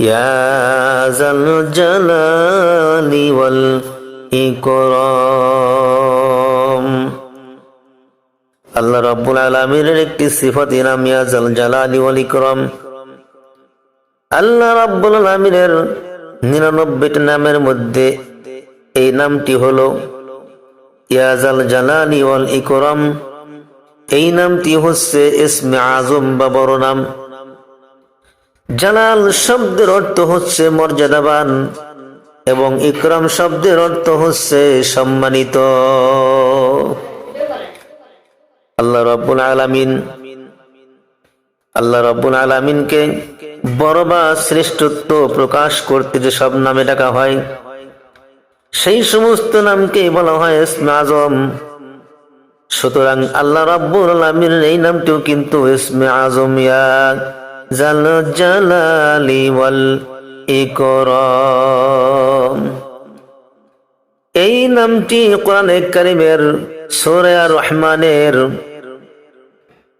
يا ذا الجلال والإكرام আল্লাহ রব্বুল আলমীর একটি সিফত ইনাম ইয়াজাল জালালি ওয়াল ইকরাম আল্লাহ রব্বুল আলমীর নিরানব্বইটি নামের মধ্যে এই নামটি হলো ইয়াজাল জালালি ওয়াল ইকরাম এই নামটি হচ্ছে ইসমে আজম বা বড় নাম জালাল শব্দের অর্থ হচ্ছে মর্যাদাবান এবং ইকরাম শব্দের অর্থ হচ্ছে সম্মানিত। আল্লাহ রব্বুল আলামিন, আল্লাহ রব্বুল আলামিনকে বড় বা শ্রেষ্ঠত্ব প্রকাশ করতে যে সব নামে ডাকা হয়, সেই সমস্ত নামকে বলা হয় ইসমে আজম। সুতরাং আল্লাহ রাব্বুল আলামিনের এই নামটিও কিন্তু ইসমে আজম ইয়া জাল জালালি ওয়াল ইকরাম। এই নামটি কোরআনে কারিমের সূরা রহমানের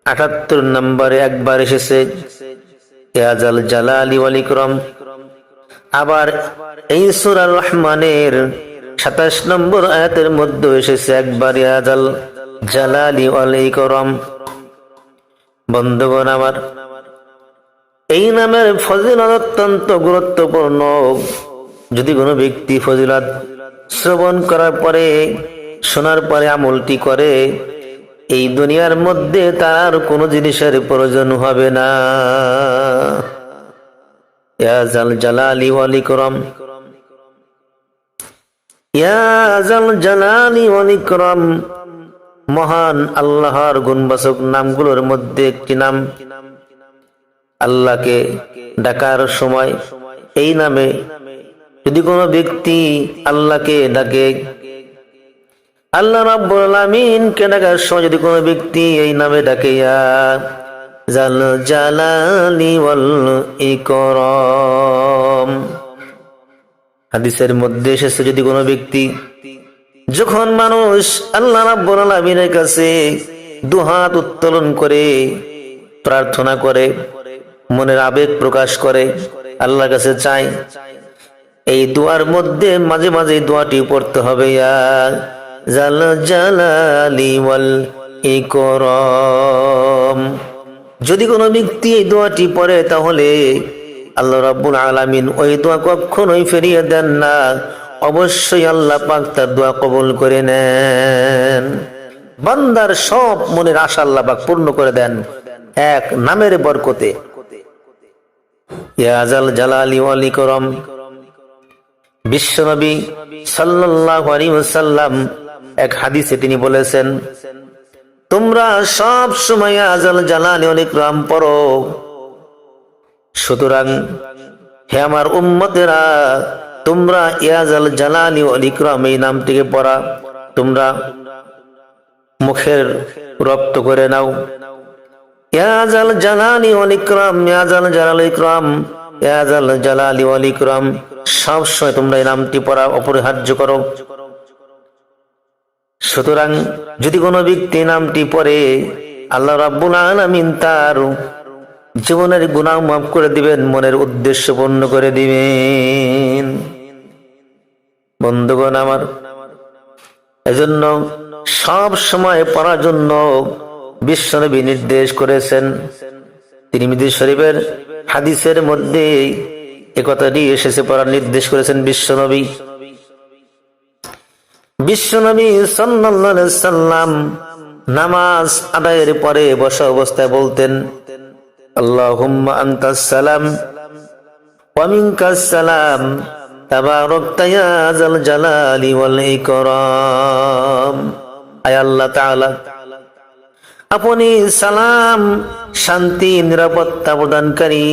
আটাত্তর নম্বরে একবার এসেছে। ইয়া জাল জালালি ওয়াল ইকরাম। আবার এই সূরা রহমানের সাতাশ নম্বর আয়াতের মধ্যে এসেছে একবার ইয়া জাল জালালি ওয়াল ইকরাম। বন্ধুগণ আমার এই নামের ফজিলত অত্যন্ত গুরুত্বপূর্ণ। যদি কোনো ব্যক্তি ফজিলত শ্রবণ করার পরে, শোনার পরে আমলটি করে, এই দুনিয়ার মধ্যে তার কোনো জিনিসের প্রয়োজন হবে না। মহান আল্লাহর গুণবাচক নামগুলোর মধ্যে একটি নাম আল্লাহকে ডাকার সময় এই নামে যদি কোনো ব্যক্তি আল্লাহকে ডাকে, আল্লাহ রাব্বুল ডাকার সময় যদি কোনো ব্যক্তি এই নামে ডাকে জাল জালালি ওয়াল ইকরাম। হাদিসের মধ্যে এসেছে, যদি কোনো ব্যক্তি যখন মানুষ আল্লাহ রাব্বুল আলামিনের কাছে দুহাত উত্তোলন করে, প্রার্থনা করে মনের আবেগ প্রকাশ করে, আল্লাহর কাছে চাই এই দোয়ার মধ্যে মাঝে মাঝে দোয়াটি পড়তে হবে যদি কোনো ব্যক্তি এই দোয়াটি পড়ে, তাহলে আল্লাহ রাব্বুল আলামিন ওই দোয়া কখনোই ফিরিয়ে দেন না। অবশ্যই আল্লাহ পাক তার দোয়া কবুল করে নেন। বান্দার সব মনের আশা আল্লাহ পাক পূর্ণ করে দেন, এক নামের বরকতে। এক হাদিসে তিনি বলেছেন, তোমরা সব সময় আজাল জালালি ওয়াল ইকরাম পড়ো। সুতরাং হে আমার উম্মতেরা, তোমরা ইয়াজাল জালালি ওয়াল ইকরাম এই নামটিকে পড়া। তোমরা মুখের রক্ত করে নাও। ইয়াজাল জালালি ওয়াল ইকরাম ইয়াজাল ইকরাম ইয়াজাল জালালি ওয়াল ইকরাম। সব সময় তোমরা এই নামটি পড়া অপরিহার্য করো। সুতরাং যদি কোনো ব্যক্তি নামটি পড়ে, আল্লাহ রাব্বুল আলামিন তার জীবনের গুনাহ মাফ করে দিবেন, মনের উদ্দেশ্য পূর্ণ করে দিবেন। বন্ধুগণ আমার, এজন্য সব সময় পড়ার জন্য বিশ্বনবী নির্দেশ করেছেন। তিনি শরীফের হাদিসের মধ্যে একথাটি এসেছে পড়ার নির্দেশ করেছেন বিশ্বনবী। বিশ্বনবী সাল্লাম নামাজ আদায়ের পরে বসা অবস্থায় বলতেন আল্লাহ আপনি সালাম, শান্তি, নিরাপত্তা প্রদানকারী।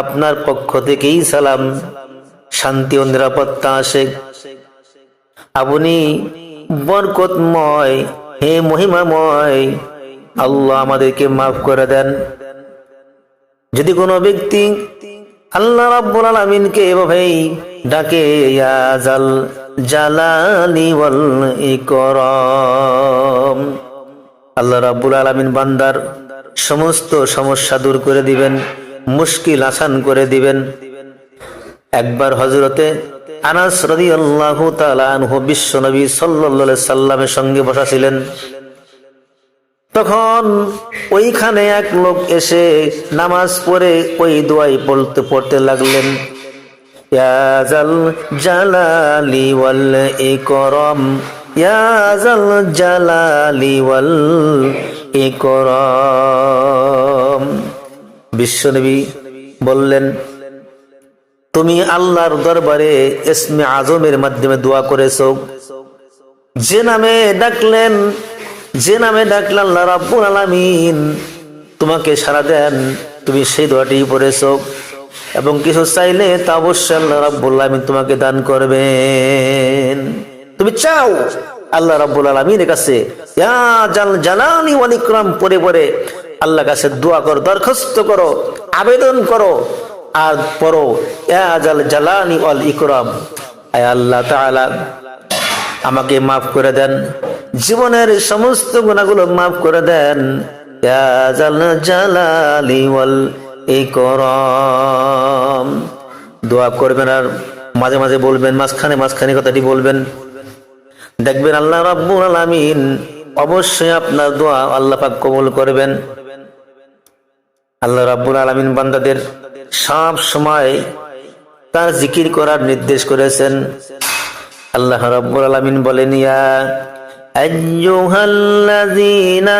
আপনার পক্ষ থেকেই সালাম। শান্তি ও নিরাপত্তা আসে আপনি বরকতময়, হে মহিমাময়, আল্লাহ আমাদেরকে মাফ করে দেন। যদি কোনো ব্যক্তি আল্লাহ রাব্বুল আলামিনকে এভাবেই ডাকে, ইয়া জাল জালালি ওয়াল ইকরাম আল্লাহ রাব্বুল আলামিন বান্দার সমস্ত সমস্যা দূর করে দিবেন, মুশকিল আসান করে দিবেন। একবার হজরতে আনাস তাআলা আনহু বিশ্ব নবী সাল্লাল্লাহু সাল্লামের সঙ্গে বসা ছিলেন। তখন ওইখানে এক লোক এসে নামাজ পড়ে ওই দোয়াই পড়তে পড়তে লাগলেন। জালালি ওয়াল ইকরাম। ইয়াজাল জালালি বিশ্বনবী বললেন, তুমি আল্লাহর দরবারে ইসমে আজমের মাধ্যমে দোয়া করেছ। যে নামে ডাকলেন, যে নামে ডাকলেন আল্লাহ রাব্বুল আলামিন, তোমাকে সারা দেন, তুমি সেই দোয়াটি পড়েছো। এবং কিছু চাইলে তা অবশ্যই আল্লাহ রাব্বুল আলামিন তোমাকে দান করবেন। তুমি চাও? আল্লাহ রাব্বুল আলামিনের কাছে জাল জালালি ওয়াল ইকরাম পড়ে পড়ে আল্লাহর কাছে দোয়া করো, দরখাস্ত করো, আবেদন করো, আর পড়ো, ইয়া জাল জালানি ওয়াল ইকরাম আয় আল্লাহ তাআলা, আমাকে মাফ করে দেন, জীবনের সমস্ত গুণাগুলো মাফ করে দেন, ইয়া জাল জালালি ওয়াল ইকরাম দোয়া করবেন আর মাঝে মাঝে বলবেন, মাঝখানে মাঝখানে কথাটি বলবেন দেখবেন আল্লাহ রাব্বুল আলামিন অবশ্যই আপনার দোয়া আল্লাহ পাক কবুল করবেন। আল্লাহ রাব্বুল আলামিন বান্দাদের সব সময় তার জিকির করার নির্দেশ করেছেন। আল্লাহ রাব্বুল আলামিন বলেন, ইয়া আইয়ুহাল্লাযীনা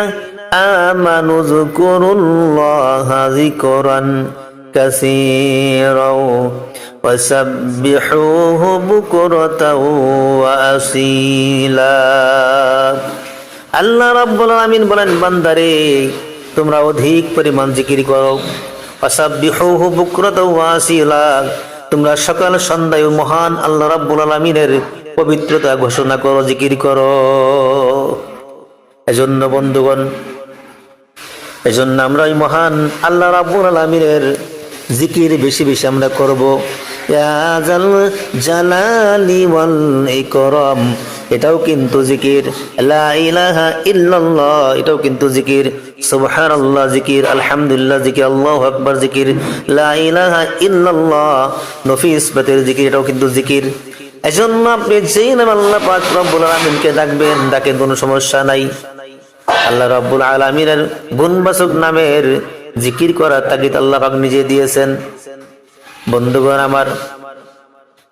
আমানু যকুরুল্লাহা যিকরান কাসীরাও وسبحوه بكرة وأصيلا আল্লাহ রাব্বুল আলামিন বলেন বান্দারে তোমরা অধিক পরিমাণ জিকির করো অসাব্বিহুহু বুকরাতাও ওয়া আসীলা তোমরা সকাল সন্ধ্যায় মহান আল্লাহ রাব্বুল আলামিনের পবিত্রতা ঘোষণা করো জিকির করো এজন্য বন্ধুগণ এজন্য আমরা ওই মহান আল্লাহ রাব্বুল আলামিনের জিকির বেশি বেশি আমরা করব ইয়াজাল জালালি ওয়াল ইকরাম। এটাও কিন্তু জিকির। লা ইলাহা ইল্লাল্লাহ, এটাও কিন্তু জিকির। সুবহানাল্লাহ জিকির, আলহামদুলিল্লাহ জিকির, আল্লাহু আকবার জিকির। লা ইলাহা ইল্লাল্লাহ, নফি জিকির, এটাও কিন্তু জিকির। এজন্য আপনি যেই নাম আল্লাহ পাক রব্বুল আলামিনকে ডাকবেন ডাকেন কোনো সমস্যা নাই। আল্লাহ রাব্বুল আলামিনের গুণবাচক নামের জিকির করার তাগিদ আল্লাহ পাক নিজে দিয়েছেন। বন্ধুগণ আমার,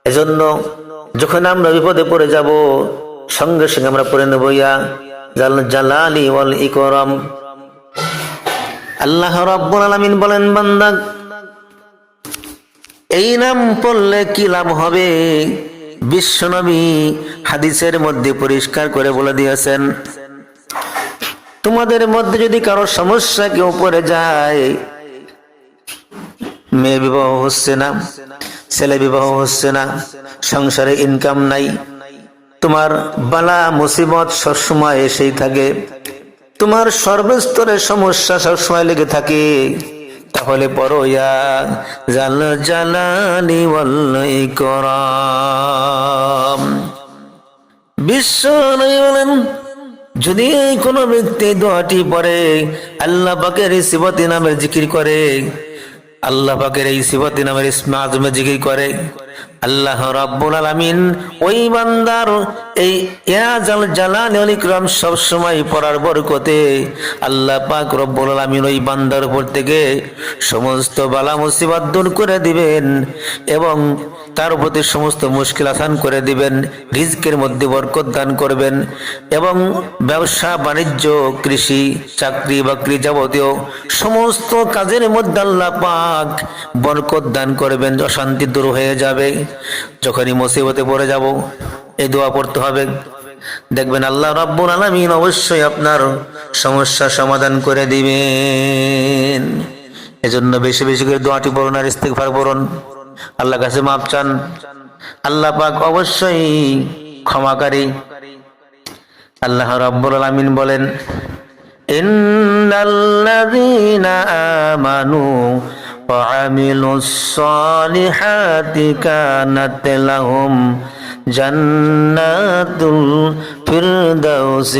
এজন্য যখন আমরা বিপদে পড়ে যাব, সঙ্গে সঙ্গে আমরা পড়ে নেব ইয়া জাল- জালালি ওয়াল ইকরাম। আল্লাহ রাব্বুল আলামিন বলেন, বান্দা, এই নাম পড়লে কি লাভ হবে? বিশ্বনবী হাদিসের মধ্যে পরিষ্কার করে বলে দিয়েছেন, তোমাদের মধ্যে যদি কারও সমস্যা কেউ পড়ে যায় মেয়ে বিবাহ হচ্ছে না, ছেলে বিবাহ হচ্ছে না, সংসারে ইনকাম নাই। তোমার বালা মুসিবত সবসময় এসেই থাকে। তোমার সর্বস্তরের সমস্যা সবসময় লেগে থাকে। তাহলে পড়ো ইয়া জাল জালালি ওয়াল ইকরাম বিশ্ব বলেন, যদি কোনো ব্যক্তি দোয়াটি পড়ে, আল্লাহ পাকের সিবতি নামের জিকির করে আল্লাহ পাকের এই সিফাতি নামের ইসমা আজমে জিকির করে। আল্লাহ রাব্বুল আলামিন ওই বান্দার এই ইয়াজাল জালাল ইকরাম সব সময় পড়ার বরকতে আল্লাহ পাক রব্বুল আলামিন ওই বান্দার উপর থেকে সমস্ত বালা মুসিবত দূর করে দিবেন এবং তার প্রতি সমস্ত মুশকিল আসান করে দিবেন, রিজকের মধ্যে বরকত দান করবেন এবং ব্যবসা, বাণিজ্য, কৃষি, চাকরি, বাকরি যাবতীয় সমস্ত কাজের মধ্যে আল্লাহ পাক বরকত দান করবেন, অশান্তি দূর হয়ে যাবে যখনই মুসিবতে পড়ে যাব এই দোয়া পড়তে হবে। দেখবেন আল্লাহ রাব্বুল আলামিন অবশ্যই আপনার সমস্যা সমাধান করে দিবেন। এজন্য বেশি বেশি করে দোয়াটি পড়ুন আর ইস্তিগফার পড়ুন। আল্লাহ কাছে মাপ চান। আল্লাহ পাক অবশ্যই ক্ষমাকারী। আল্লাহ রাব্বুল আলামিন বলেন, ইন্নাল্লাযীনা আমানু وعملوا الصالحات كانت لهم جنات الفردوس